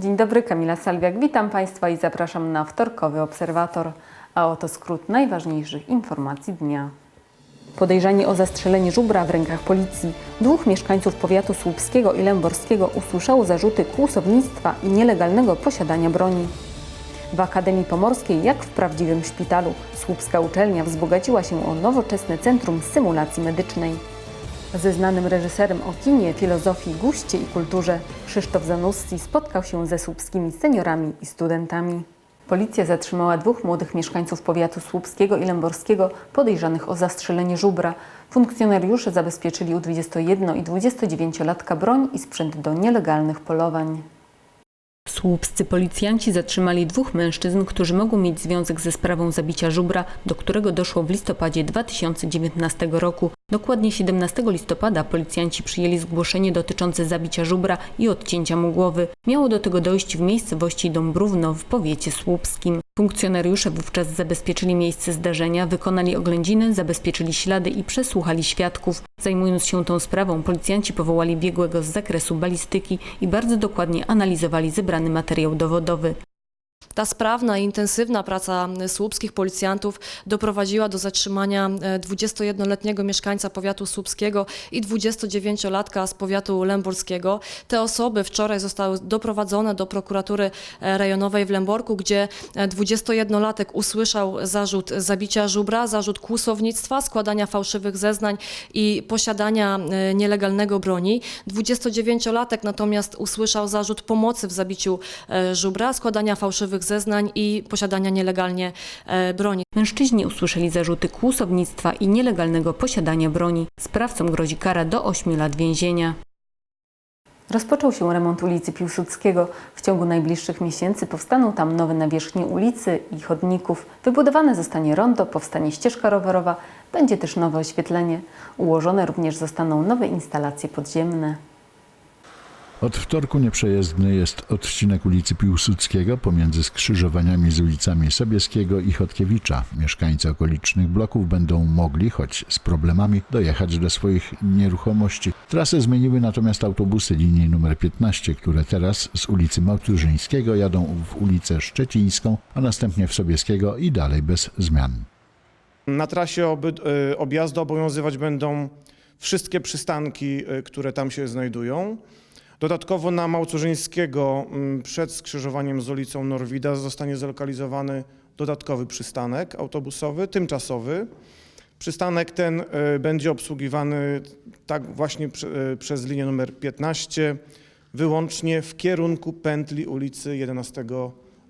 Dzień dobry, Kamila Salwiak. Witam Państwa i zapraszam na wtorkowy obserwator. A oto skrót najważniejszych informacji dnia. Podejrzani o zastrzelenie żubra w rękach policji, dwóch mieszkańców powiatu słupskiego i lęborskiego usłyszało zarzuty kłusownictwa i nielegalnego posiadania broni. W Akademii Pomorskiej, jak w prawdziwym szpitalu, słupska uczelnia wzbogaciła się o nowoczesne centrum symulacji medycznej. Ze znanym reżyserem o kinie, filozofii, guście i kulturze Krzysztof Zanussi spotkał się ze słupskimi seniorami i studentami. Policja zatrzymała dwóch młodych mieszkańców powiatu słupskiego i lęborskiego podejrzanych o zastrzelenie żubra. Funkcjonariusze zabezpieczyli u 21 i 29-latka broń i sprzęt do nielegalnych polowań. Słupscy policjanci zatrzymali dwóch mężczyzn, którzy mogą mieć związek ze sprawą zabicia żubra, do którego doszło w listopadzie 2019 roku. Dokładnie 17 listopada policjanci przyjęli zgłoszenie dotyczące zabicia żubra i odcięcia mu głowy. Miało do tego dojść w miejscowości Dąbrówno w powiecie słupskim. Funkcjonariusze wówczas zabezpieczyli miejsce zdarzenia, wykonali oględziny, zabezpieczyli ślady i przesłuchali świadków. Zajmując się tą sprawą, policjanci powołali biegłego z zakresu balistyki i bardzo dokładnie analizowali zebrany materiał dowodowy. Ta sprawna i intensywna praca słupskich policjantów doprowadziła do zatrzymania e, 21-letniego mieszkańca powiatu słupskiego i 29-latka z powiatu lęborskiego. Te osoby wczoraj zostały doprowadzone do prokuratury e, rejonowej w Lęborku, gdzie e, 21-latek usłyszał zarzut zabicia żubra, zarzut kłusownictwa, składania fałszywych zeznań i posiadania e, nielegalnego broni. 29-latek natomiast usłyszał zarzut pomocy w zabiciu e, żubra, składania fałszywych zeznań i posiadania nielegalnie e, broni. Mężczyźni usłyszeli zarzuty kłusownictwa i nielegalnego posiadania broni. Sprawcom grozi kara do 8 lat więzienia. Rozpoczął się remont ulicy Piłsudskiego. W ciągu najbliższych miesięcy powstaną tam nowe nawierzchnie ulicy i chodników. Wybudowane zostanie rondo, powstanie ścieżka rowerowa, będzie też nowe oświetlenie. Ułożone również zostaną nowe instalacje podziemne. Od wtorku nieprzejezdny jest odcinek ulicy Piłsudskiego pomiędzy skrzyżowaniami z ulicami Sobieskiego i Chodkiewicza. Mieszkańcy okolicznych bloków będą mogli, choć z problemami, dojechać do swoich nieruchomości. Trasę zmieniły natomiast autobusy linii nr 15, które teraz z ulicy Małturzyńskiego jadą w ulicę Szczecińską, a następnie w Sobieskiego i dalej bez zmian. Na trasie y, objazdu obowiązywać będą wszystkie przystanki, y, które tam się znajdują. Dodatkowo na Małcurzyńskiego mm, przed skrzyżowaniem z ulicą Norwida zostanie zlokalizowany dodatkowy przystanek autobusowy, tymczasowy. Przystanek ten y, będzie obsługiwany tak właśnie y, przez linię numer 15 wyłącznie w kierunku pętli ulicy 11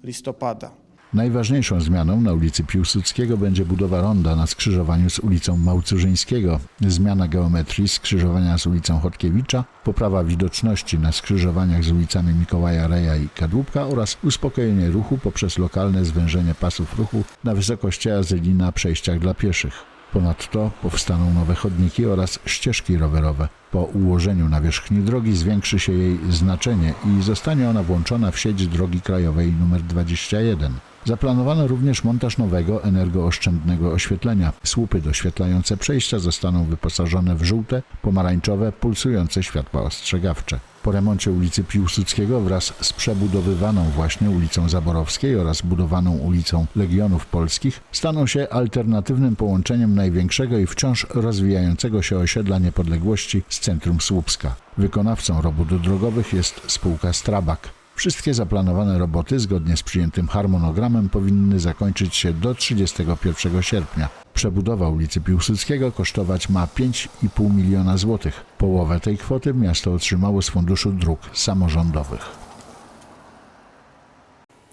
listopada. Najważniejszą zmianą na ulicy Piłsudskiego będzie budowa ronda na skrzyżowaniu z ulicą Małcurzyńskiego, zmiana geometrii skrzyżowania z ulicą Chodkiewicza, poprawa widoczności na skrzyżowaniach z ulicami Mikołaja Reja i Kadłubka oraz uspokojenie ruchu poprzez lokalne zwężenie pasów ruchu na wysokości azyli na przejściach dla pieszych. Ponadto powstaną nowe chodniki oraz ścieżki rowerowe. Po ułożeniu nawierzchni drogi zwiększy się jej znaczenie i zostanie ona włączona w sieć drogi krajowej nr 21. Zaplanowano również montaż nowego, energooszczędnego oświetlenia. Słupy doświetlające przejścia zostaną wyposażone w żółte, pomarańczowe, pulsujące światła ostrzegawcze. Po remoncie ulicy Piłsudskiego wraz z przebudowywaną właśnie ulicą Zaborowskiej oraz budowaną ulicą Legionów Polskich staną się alternatywnym połączeniem największego i wciąż rozwijającego się osiedla niepodległości z centrum Słupska. Wykonawcą robót drogowych jest spółka Strabak. Wszystkie zaplanowane roboty zgodnie z przyjętym harmonogramem powinny zakończyć się do 31 sierpnia. Przebudowa ulicy Piłsudskiego kosztować ma 5,5 miliona złotych. Połowę tej kwoty miasto otrzymało z Funduszu Dróg Samorządowych.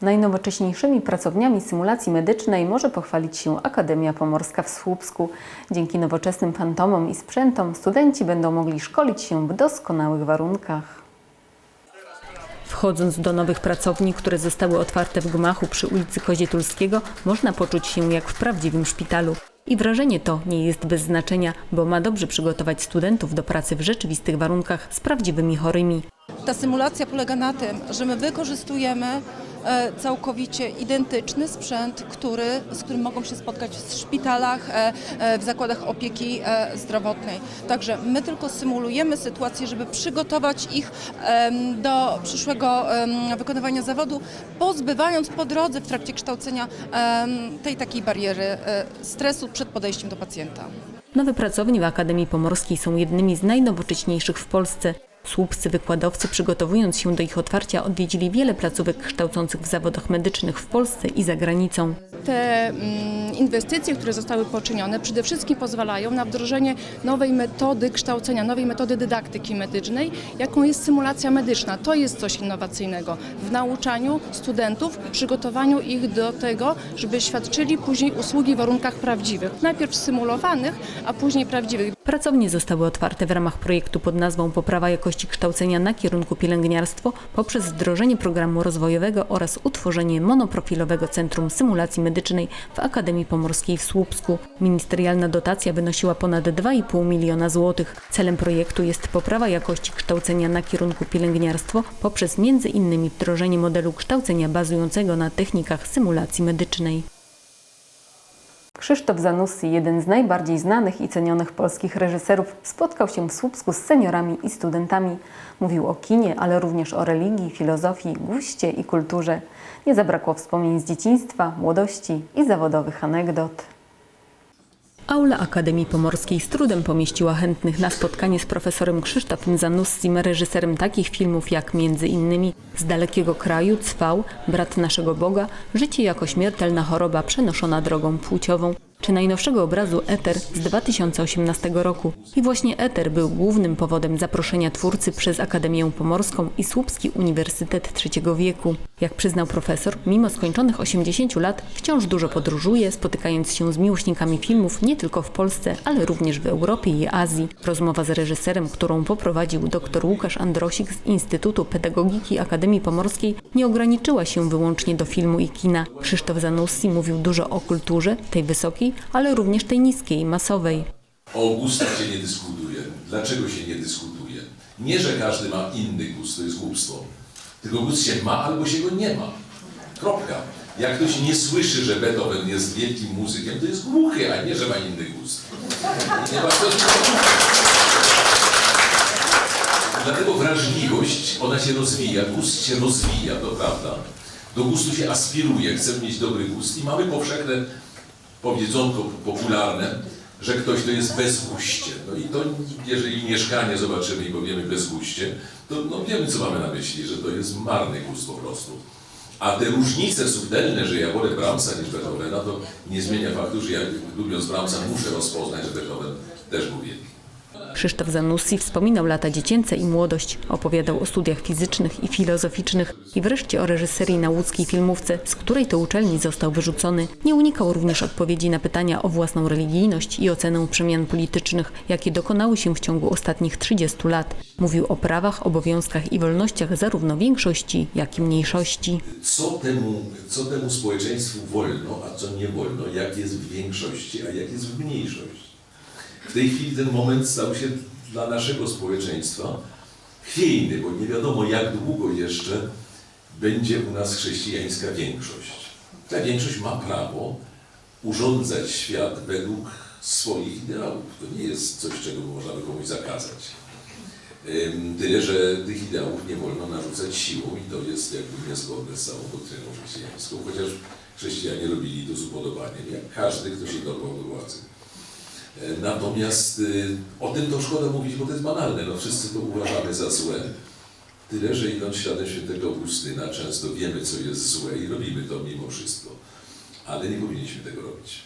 Najnowocześniejszymi pracowniami symulacji medycznej może pochwalić się Akademia Pomorska w Słupsku. Dzięki nowoczesnym fantomom i sprzętom studenci będą mogli szkolić się w doskonałych warunkach. Wchodząc do nowych pracowni, które zostały otwarte w gmachu przy ulicy Kozietulskiego, można poczuć się jak w prawdziwym szpitalu. I wrażenie to nie jest bez znaczenia, bo ma dobrze przygotować studentów do pracy w rzeczywistych warunkach z prawdziwymi chorymi. Ta symulacja polega na tym, że my wykorzystujemy całkowicie identyczny sprzęt, który, z którym mogą się spotkać w szpitalach, e, e, w zakładach opieki e, zdrowotnej. Także my tylko symulujemy sytuację, żeby przygotować ich do przyszłego wykonywania zawodu, pozbywając po drodze w trakcie kształcenia tej takiej bariery e, stresu przed podejściem do pacjenta. Nowe pracownie w Akademii Pomorskiej są jednymi z najnowocześniejszych w Polsce. Słupscy wykładowcy, przygotowując się do ich otwarcia, odwiedzili wiele placówek kształcących w zawodach medycznych w Polsce i za granicą. te mm, inwestycje, które zostały poczynione, przede wszystkim pozwalają na wdrożenie nowej metody kształcenia, nowej metody dydaktyki medycznej, jaką jest symulacja medyczna. To jest coś innowacyjnego w nauczaniu studentów, przygotowaniu ich do tego, żeby świadczyli później usługi w warunkach prawdziwych. Najpierw symulowanych, a później prawdziwych. Pracownie zostały otwarte w ramach projektu pod nazwą Poprawa jakości kształcenia na kierunku pielęgniarstwo poprzez wdrożenie programu rozwojowego oraz utworzenie monoprofilowego Centrum Symulacji Medycznej w Akademii Pomorskiej w Słupsku. Ministerialna dotacja wynosiła ponad 2,5 miliona złotych. Celem projektu jest poprawa jakości kształcenia na kierunku pielęgniarstwo poprzez innymi wdrożenie modelu kształcenia bazującego na technikach symulacji medycznej. Krzysztof Zanussi, jeden z najbardziej znanych i cenionych polskich reżyserów, spotkał się w Słupsku z seniorami i studentami. Mówił o kinie, ale również o religii, filozofii, guście i kulturze. Nie zabrakło wspomnień z dzieciństwa, młodości i zawodowych anegdot. Aula Akademii Pomorskiej z trudem pomieściła chętnych na spotkanie z profesorem Krzysztofem Zanussim, reżyserem takich filmów jak między innymi Z dalekiego kraju, Cwał, Brat naszego Boga, Życie jako śmiertelna choroba przenoszona drogą płciową, czy najnowszego obrazu Eter z 2018 roku. I właśnie Eter był głównym powodem zaproszenia twórcy przez Akademię Pomorską i Słupski Uniwersytet Trzeciego Wieku. Jak przyznał profesor, mimo skończonych 80 lat wciąż dużo podróżuje, spotykając się z miłośnikami filmów nie tylko w Polsce, ale również w Europie i Azji. Rozmowa z reżyserem, którą poprowadził dr Łukasz Androsik z Instytutu Pedagogiki Akademii Pomorskiej, nie ograniczyła się wyłącznie do filmu i kina. Krzysztof Zanussi mówił dużo o kulturze, tej wysokiej, ale również tej niskiej, masowej. O gustach się nie dyskutuje. Dlaczego się nie dyskutuje? Nie, że każdy ma inny gust, to jest głupstwo. Tylko gust się ma albo się go nie ma. Kropka. Jak ktoś nie słyszy, że Beethoven jest wielkim muzykiem, to jest głuchy, a nie, że ma inny gust. Nie ma co Dlatego wrażliwość, ona się rozwija, gust się rozwija, to prawda. Do gustu się aspiruje, chcemy mieć dobry gust i mamy powszechne powiedzonko popularne, że ktoś to jest bezguście. No i to, jeżeli mieszkanie zobaczymy i powiemy bezguście, to no wiemy, co mamy na myśli, że to jest marny gust po prostu. A te różnice subtelne, że ja wolę Brahmsa niż Beethovena, to nie zmienia faktu, że ja lubiąc Brahmsa muszę rozpoznać, że Beethoven też był wielki. Krzysztof Zanussi wspominał lata dziecięce i młodość, opowiadał o studiach fizycznych i filozoficznych i wreszcie o reżyserii na łódzkiej filmówce, z której to uczelni został wyrzucony. Nie unikał również odpowiedzi na pytania o własną religijność i ocenę przemian politycznych, jakie dokonały się w ciągu ostatnich 30 lat. Mówił o prawach, obowiązkach i wolnościach zarówno większości, jak i mniejszości. Co temu, co temu społeczeństwu wolno, a co nie wolno, jak jest w większości, a jak jest w mniejszości. W tej chwili ten moment stał się dla naszego społeczeństwa chwiejny, bo nie wiadomo jak długo jeszcze będzie u nas chrześcijańska większość. Ta większość ma prawo urządzać świat według swoich ideałów. To nie jest coś, czego można by komuś zakazać. Tyle, że tych ideałów nie wolno narzucać siłą i to jest jakby niezgodne z całą doktryną chrześcijańską, chociaż chrześcijanie robili to z upodobaniem, jak każdy, kto się dorwał do władzy. Natomiast y, o tym to szkoda mówić, bo to jest banalne. No, wszyscy to uważamy za złe. Tyle, że idąc śladem świętego Augustyna, często wiemy, co jest złe i robimy to mimo wszystko. Ale nie powinniśmy tego robić.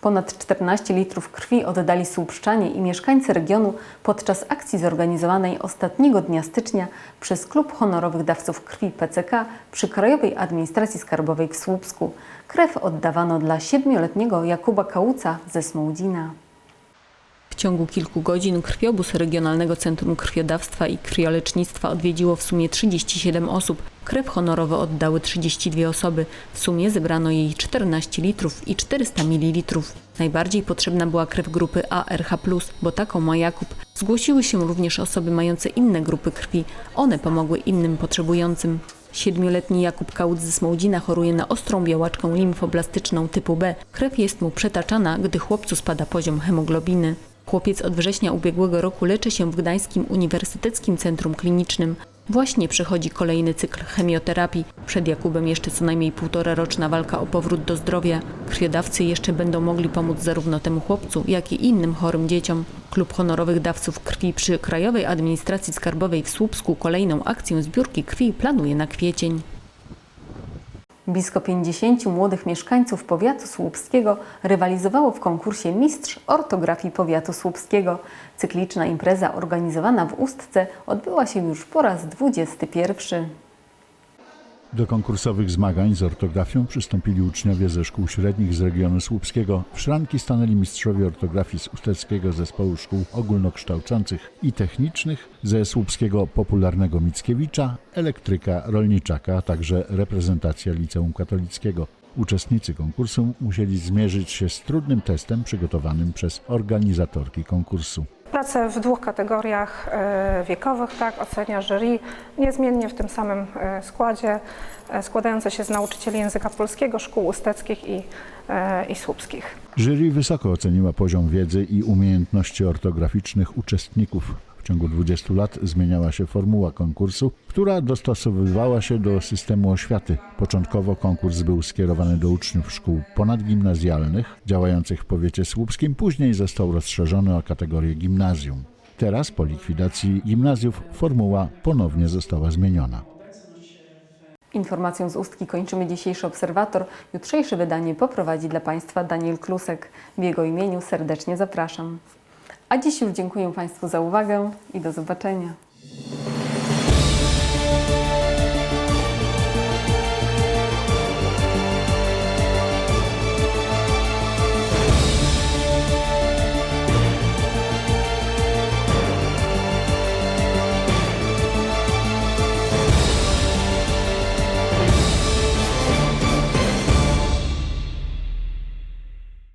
Ponad 14 litrów krwi oddali słupszczanie i mieszkańcy regionu podczas akcji zorganizowanej ostatniego dnia stycznia przez Klub Honorowych Dawców Krwi PCK przy Krajowej Administracji Skarbowej w Słupsku. Krew oddawano dla siedmioletniego Jakuba Kałuca ze Smołdzina. Ciągu kilku godzin krwiobóz Regionalnego Centrum Krwiodawstwa i Krwiolecznictwa odwiedziło w sumie 37 osób. Krew honorowo oddały 32 osoby. W sumie zebrano jej 14 litrów i 400 ml. Najbardziej potrzebna była krew grupy ARH+, bo taką ma Jakub. Zgłosiły się również osoby mające inne grupy krwi. One pomogły innym potrzebującym. Siedmioletni Jakub Kałuc ze Smołdzina choruje na ostrą białaczkę limfoblastyczną typu B. Krew jest mu przetaczana, gdy chłopcu spada poziom hemoglobiny. Chłopiec od września ubiegłego roku leczy się w Gdańskim Uniwersyteckim Centrum Klinicznym. Właśnie przychodzi kolejny cykl chemioterapii. Przed Jakubem jeszcze co najmniej półtora roczna walka o powrót do zdrowia. Krwiodawcy jeszcze będą mogli pomóc zarówno temu chłopcu, jak i innym chorym dzieciom. Klub honorowych dawców krwi przy Krajowej Administracji Skarbowej w Słupsku kolejną akcję zbiórki krwi planuje na kwiecień. Blisko 50 młodych mieszkańców powiatu słupskiego rywalizowało w konkursie Mistrz Ortografii Powiatu Słupskiego. Cykliczna impreza organizowana w Ustce odbyła się już po raz 21. Do konkursowych zmagań z ortografią przystąpili uczniowie ze szkół średnich z regionu słupskiego. W szranki stanęli mistrzowie ortografii z Usteckiego Zespołu Szkół Ogólnokształcących i Technicznych, ze słupskiego Popularnego Mickiewicza, elektryka Rolniczaka, a także reprezentacja Liceum Katolickiego. Uczestnicy konkursu musieli zmierzyć się z trudnym testem przygotowanym przez organizatorki konkursu. Pracę w dwóch kategoriach e, wiekowych, tak, ocenia jury, niezmiennie w tym samym e, składzie, e, składające się z nauczycieli języka polskiego, szkół usteckich i, i słupskich. Jury wysoko oceniła poziom wiedzy i umiejętności ortograficznych uczestników. Ciągu 20 lat zmieniała się formuła konkursu, która dostosowywała się do systemu oświaty. Początkowo konkurs był skierowany do uczniów szkół ponadgimnazjalnych działających w powiecie słupskim, później został rozszerzony o kategorię gimnazjum. Teraz po likwidacji gimnazjów formuła ponownie została zmieniona. Informacją z Ustki kończymy dzisiejszy obserwator. Jutrzejsze wydanie poprowadzi dla Państwa Daniel Klusek. W jego imieniu serdecznie zapraszam. A dziś już dziękuję Państwu za uwagę i do zobaczenia.